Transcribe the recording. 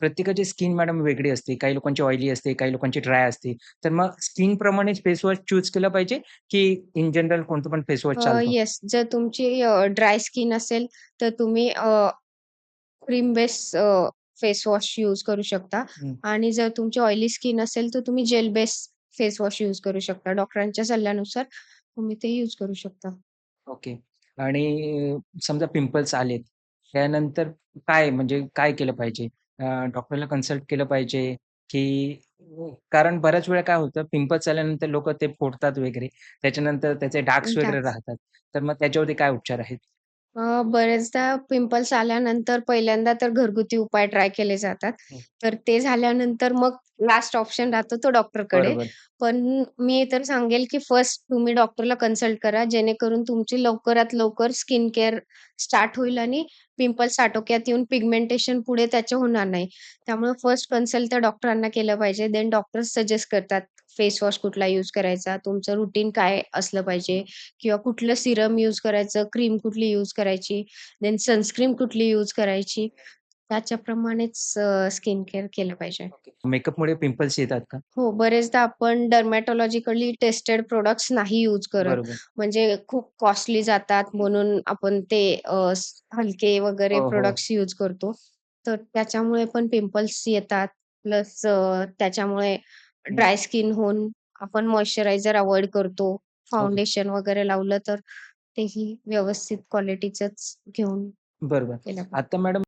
प्रत्येकाची skin madam वेगळी असते. काही लोकांची ऑइली असते, काही लोकांची ड्राय असते. तर मग स्किनप्रमाणेच फेस वॉश चूज केलं पाहिजे, की इन जनरल कोणतं पण फेस वॉश अ, चालतं? येस. जर तुमची ड्राय स्किन असेल, तर तुम्ही cream base face wash use करू शकता. आणि जर तुमची ऑइली स्किन असेल, तर तुम्ही gel base face wash use करू शकता. डॉक्टरांच्या सल्ल्यानुसार तुम्ही ते यूज करू शकता. ओके. आणि समजा पिंपल्स आलेत, त्यानंतर काय म्हणजे काय केलं पाहिजे? अ, डॉक्टरला कन्सल्ट केलं पाहिजे, की कारण बऱ्याच वेळा काय होतं, पिंपल्स आल्यानंतर लोकं ते फोडतात वगैरे. त्याच्यानंतर त्याचे डार्क्स वगैरे राहतात. तर मग त्याच्यावरती काय उपचार आहेत? अ, बरेचदा पिंपल्स आल्यानंतर पहिल्यांदा तर घरगुती उपाय ट्राय केले जातात. हं. तर ते झाल्यानंतर मग लास्ट ऑप्शन राहतो तो डॉक्टरकडे. बरोबर. पण मी तर सांगेल, की फर्स्ट तुम्ही डॉक्टरला कन्सल्ट करा, जेणेकरून तुमची लवकरात लवकर स्किन केअर स्टार्ट होईल आणि पिंपल्स आटोक्यात येऊन पिगमेंटेशन पुढे त्याचे होणार नाही. त्यामुळे फर्स्ट कन्सल्ट त्या डॉक्टरांना केलं पाहिजे. देन डॉक्टर सजेस्ट करतात फेस वॉश कुठला यूज करायचा, तुमचं रुटीन काय असलं पाहिजे किंवा कुठलं सीरम यूज करायचं, क्रीम कुठली यूज करायची, देन सनस्क्रीन कुठली यूज करायची. त्याच्याप्रमाणेच स्किन केअर केलं पाहिजे. मेकअपमुळे पिंपल्स येतात का? हो, बरेचदा आपण डर्मॅटॉलॉजिकली टेस्टेड प्रॉडक्ट्स नाही यूज करत. म्हणजे खूप कॉस्टली जातात म्हणून आपण ते हलके वगैरे हो, हो. प्रॉडक्ट्स यूज करतो. तर त्याच्यामुळे पण पिंपल्स येतात. प्लस त्याच्यामुळे हं. ड्राय स्किन होऊन आपण मॉइश्चरायझर अव्हॉइड करतो. फाउंडेशन वगैरे लावलं तर तेही व्यवस्थित क्वालिटीचंच घेऊन बरोबर. केलं पाहिजे. आता मॅडम